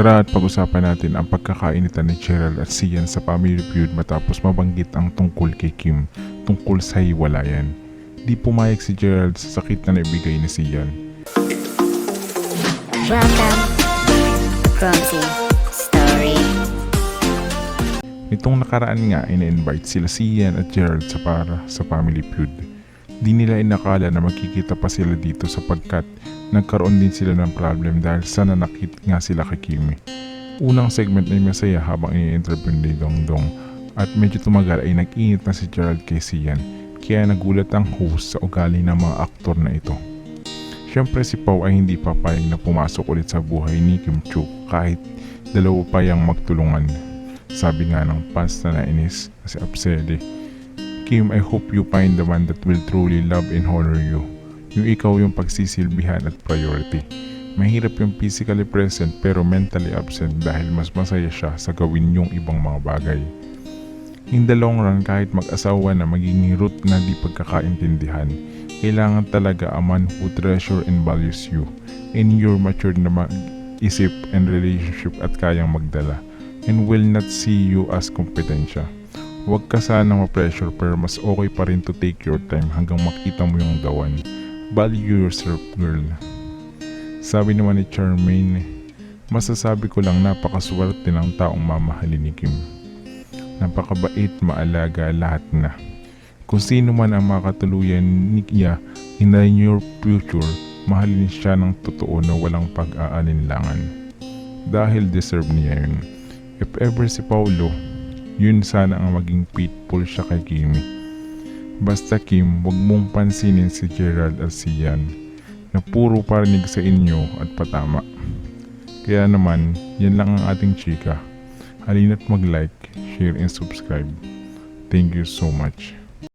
Tara at pag-usapan natin ang pagkakainitan ni Gerald at Sian sa family feud matapos mabanggit ang tungkol kay Kim tungkol sa hiwalayan. Di pumayag si Gerald sa sakit na naibigay ni Sian. Welcome, Story. Nitong nakaraan nga ina-invite sila Sian at Gerald sa para sa family feud. Di nila inakala na magkikita pa sila dito sapagkat nagkaroon din sila ng problem dahil sa nanakit nga sila kay Kimi. Unang segment ay masaya habang ini-interview ni Dongdong at medyo tumagal ay nag-init na si Gerald kay Sian kaya nagulat ang host sa ugali ng mga aktor na ito. Siyempre si Pau ay hindi papayag na pumasok ulit sa buhay ni Kim Chu kahit dalawa pa yung magtulungan. Sabi nga ng fans na nainis na si Absede. Kim, I hope you find the one that will truly love and honor you. Yung ikaw yung pagsisilbihan at priority. Mahirap yung physically present pero mentally absent dahil mas masaya siya sa gawin yung ibang mga bagay. In the long run, kahit mag-asawa na magiging root na di pagkakaintindihan, kailangan talaga a man who treasure and values you in your matured na mag-isip and relationship at kayang magdala and will not see you as kompetensya. Huwag ka sana ma-pressure pero mas okay pa rin to take your time hanggang makita mo yung dawan. Value yourself, girl. Sabi naman ni Charmaine, masasabi ko lang napakaswerte ng taong mamahalin ni Kim. Napakabait, maalaga, lahat na. Kung sino man ang makatuluyan ni Kia in the near future, mahalin siya ng totoo na walang pag-aalinlangan. Dahil deserve niya yun. If ever si Paulo, yun sana ang maging faithful siya kay Kimi. Basta Kim, wag mong pansinin si Gerald at si Yan na puro parinig sa inyo at patama. Kaya naman, yan lang ang ating chika. Halina't mag-like, share, and subscribe. Thank you so much.